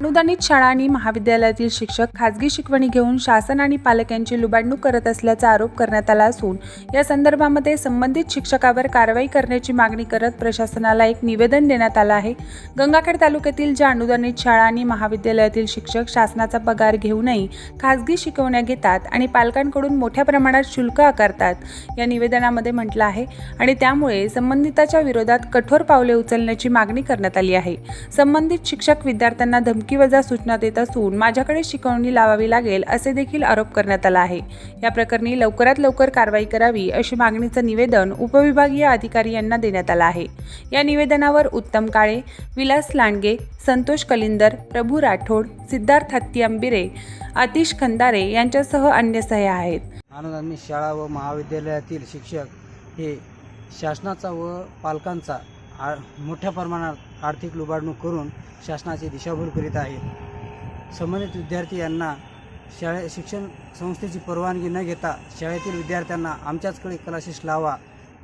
अनुदानित शाळा आणि महाविद्यालयातील शिक्षक खाजगी शिकवणी घेऊन शासन आणि पालक यांची लुबाडणूक करत असल्याचा आरोप करण्यात आला असून या संदर्भामध्ये संबंधित शिक्षकावर कारवाई करण्याची मागणी करत प्रशासनाला एक निवेदन देण्यात आलं आहे. गंगाखेड तालुक्यातील ज्या अनुदानित शाळा आणि महाविद्यालयातील शिक्षक शासनाचा पगार घेऊनही खाजगी शिकवण्या घेतात आणि पालकांकडून मोठ्या प्रमाणात शुल्क आकारतात या निवेदनामध्ये म्हटलं आहे आणि त्यामुळे संबंधिताच्या विरोधात कठोर पावले उचलण्याची मागणी करण्यात आली आहे. संबंधित शिक्षक विद्यार्थ्यांना धमकीवजा सूचना देत असून माझ्याकडे शिकवणी लावावी लागेल असे देखील आरोप करण्यात आला आहे. या प्रकरणी लवकरात लवकर कारवाई करावी अशी मागणीचं निवेदन उपविभागीय अधिकारी यांना देण्यात आलं आहे. या निवेदनावर उत्तम काळे विलास लांडगे संतोष कलिंदर प्रभू राठोड सिद्धार्थ हत्ती अंबिरे आतिश खंदारे यांच्यासह अन्य सह्या आहेत. अनुदानित शाळा व महाविद्यालयातील शिक्षक हे शासनाचा व पालकांचा मोठ्या प्रमाणात आर्थिक लुबाडणूक करून शासनाची दिशाभूल करीत आहेत. संबंधित विद्यार्थी यांना शाळे शिक्षण संस्थेची परवानगी न घेता शाळेतील विद्यार्थ्यांना आमच्याचकडे क्लासेस लावा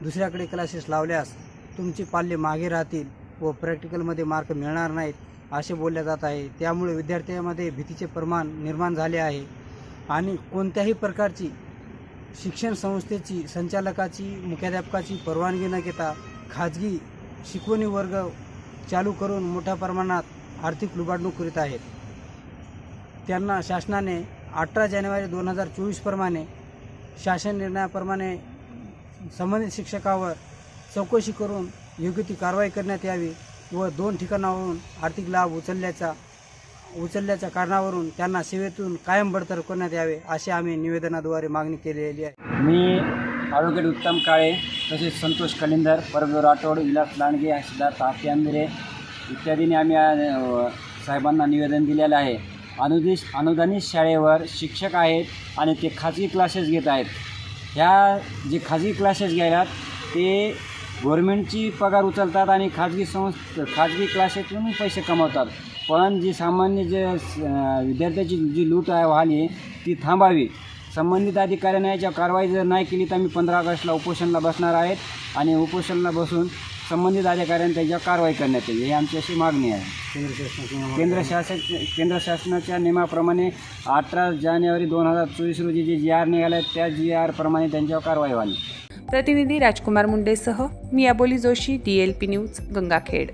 दुसऱ्याकडे क्लासेस लावल्यास तुमची पाल्य मागे राहतील व प्रॅक्टिकलमध्ये मार्क मिळणार नाहीत असे बोलले जात आहे. त्यामुळे विद्यार्थ्यांमध्ये भीतीचे प्रमाण निर्माण झाले आहे. आणि कोणत्याही प्रकारची शिक्षण संस्थेची संचालकाची मुख्याध्यापकाची परवानगी न घेता खाजगी शिकवणी वर्ग चालू करून मोठ्या प्रमाणात आर्थिक लुबाडणूक करीत आहेत. त्यांना शासनाने अठरा जानेवारी दोन हजार चोवीसप्रमाणे शासन निर्णयाप्रमाणे संबंधित शिक्षकावर चौकशी करून योग्य ती कारवाई करण्यात यावी व दोन ठिकाणावरून आर्थिक लाभ उचलल्याचा उचलल्याच्या कारणावरून त्यांना सेवेतून कायम बडतर्फ करण्यात यावे अशी आम्ही निवेदनाद्वारे मागणी केलेली आहे. मी ॲडव्होकेट उत्तम काळे तसेच संतोष कलिंदर परब राठोड विलास लांडगे सिद्धार्थ हाती इत्यादीने इत्यादींनी आम्ही साहेबांना निवेदन दिलेलं आहे. अनुदिश अनुदानित शाळेवर शिक्षक आहेत आणि ते खाजगी क्लासेस घेत आहेत. ह्या जे खाजगी क्लासेस घ्यायला ते गव्हर्मेंटची पगार उचलतात आणि खाजगी संस्थ खाजगी क्लासेसतून पैसे कमवतात. पण जी सामान्य जे विद्यार्थ्याची जी लूट आहे व्हाली ती थांबावी. संबंधित अधिकाऱ्यांनी याच्या कारवाई जर नाही केली तर आम्ही पंधरा ऑगस्टला उपोषणला बसणार आहेत आणि उपोषणला बसून संबंधित अधिकाऱ्यांनी त्याच्यावर कारवाई करण्यात येईल. ही आमची अशी मागणी आहे. केंद्र शासन केंद्र शासनाच्या नियमाप्रमाणे अठरा जानेवारी दोन हजार चोवीस रोजी जे जी आर निघाले आहेत त्या जी आरप्रमाणे त्यांच्यावर कारवाई व्हावी. प्रतिनिधी राजकुमार मुंडेसह मी Aboli Joshi D L P news Gangakhed.